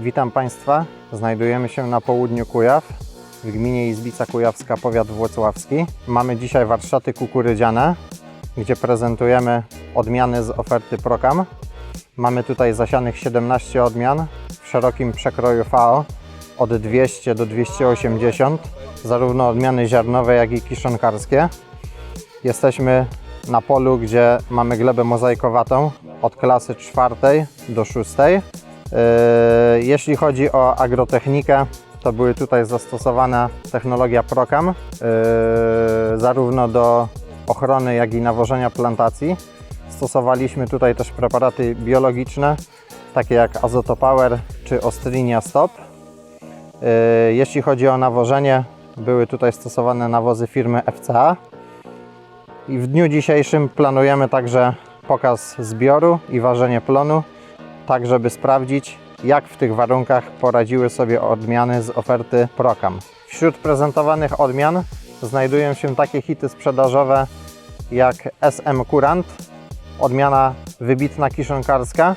Witam Państwa. Znajdujemy się na południu Kujaw, w gminie Izbica Kujawska, powiat włocławski. Mamy dzisiaj warsztaty kukurydziane, gdzie prezentujemy odmiany z oferty Prokam. Mamy tutaj zasianych 17 odmian w szerokim przekroju FAO od 200 do 280, zarówno odmiany ziarnowe, jak i kiszonkarskie. Jesteśmy na polu, gdzie mamy glebę mozaikowatą od klasy czwartej do szóstej. Yy, Jeśli chodzi o agrotechnikę, to były tutaj zastosowana technologia Procam, yy, zarówno do ochrony, jak i nawożenia plantacji. Stosowaliśmy tutaj też preparaty biologiczne, takie jak Azotopower czy Ostrinia Stop. Yy, Jeśli chodzi o nawożenie, były tutaj stosowane nawozy firmy FCA. I w dniu dzisiejszym planujemy także pokaz zbioru i ważenie plonu, tak żeby sprawdzić, jak w tych warunkach poradziły sobie odmiany z oferty Procam. Wśród prezentowanych odmian znajdują się takie hity sprzedażowe jak SM Kurant, odmiana wybitna kiszonkarska,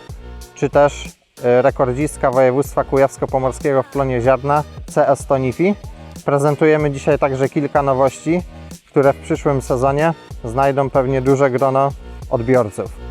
czy też e, rekordzistka województwa kujawsko-pomorskiego w plonie ziarna CS Tonifi. Prezentujemy dzisiaj także kilka nowości, które w przyszłym sezonie znajdą pewnie duże grono odbiorców.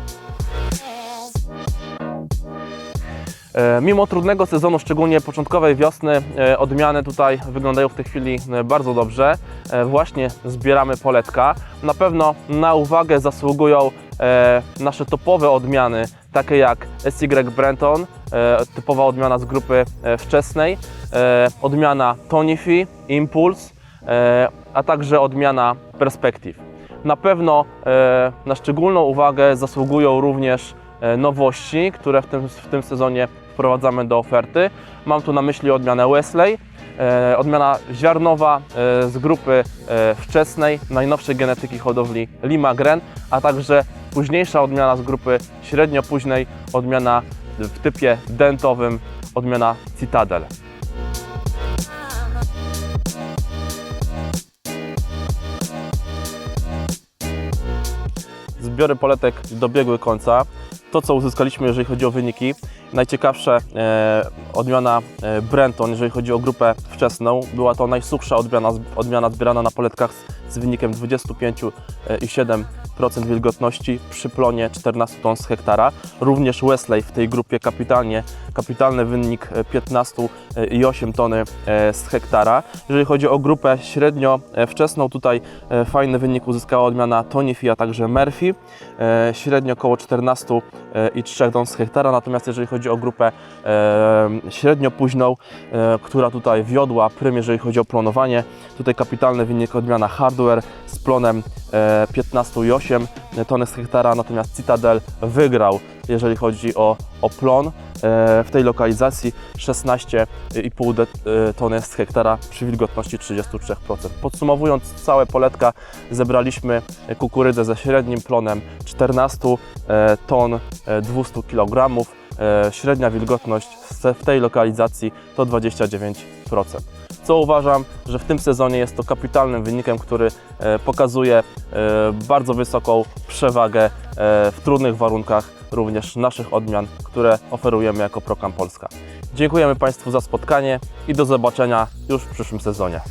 Mimo trudnego sezonu, szczególnie początkowej wiosny, e, odmiany tutaj wyglądają w tej chwili e, bardzo dobrze. E, Właśnie zbieramy poletka. Na pewno na uwagę zasługują e, nasze topowe odmiany, takie jak SY Brenton, e, typowa odmiana z grupy e, wczesnej, e, odmiana Tonifi, Impulse, e, a także odmiana Perspective. Na pewno e, na szczególną uwagę zasługują również e, nowości, które w tym, w tym sezonie wprowadzamy do oferty. Mam tu na myśli odmianę Wesley, e, odmiana ziarnowa e, z grupy e, wczesnej, najnowszej genetyki hodowli Lima Gren, a także późniejsza odmiana z grupy średnio późnej, odmiana w typie dentowym, odmiana Citadel. Zbiory poletek dobiegły końca. To, co uzyskaliśmy, jeżeli chodzi o wyniki, najciekawsze e, odmiana e, Brenton, jeżeli chodzi o grupę wczesną, była to najsuchsza odmiana, odmiana zbierana na poletkach z, z wynikiem 25,7% wilgotności przy plonie 14 ton z hektara. Również Wesley w tej grupie kapitalnie, kapitalny wynik e, 15,8 tony e, z hektara. Jeżeli chodzi o grupę średnio e, wczesną, tutaj e, fajny wynik uzyskała odmiana Tonifi, a także Murphy, e, średnio około 14,3 ton z hektara. Natomiast jeżeli chodzi o grupę e, średnio późną, e, która tutaj wiodła prym, jeżeli chodzi o plonowanie, tutaj kapitalny wynik odmiana Hardware z plonem e, 15,8 tony z hektara, natomiast Citadel wygrał, jeżeli chodzi o, o plon e, w tej lokalizacji 16,5 de- e, tony z hektara przy wilgotności 33%. Podsumowując całe poletka, zebraliśmy kukurydzę ze średnim plonem 14 e, ton e, 200 kg. Średnia wilgotność w tej lokalizacji to 29%. Co uważam, że w tym sezonie jest to kapitalnym wynikiem, który e, pokazuje e, bardzo wysoką przewagę e, w trudnych warunkach również naszych odmian, które oferujemy jako Prokam Polska. Dziękujemy Państwu za spotkanie i do zobaczenia już w przyszłym sezonie.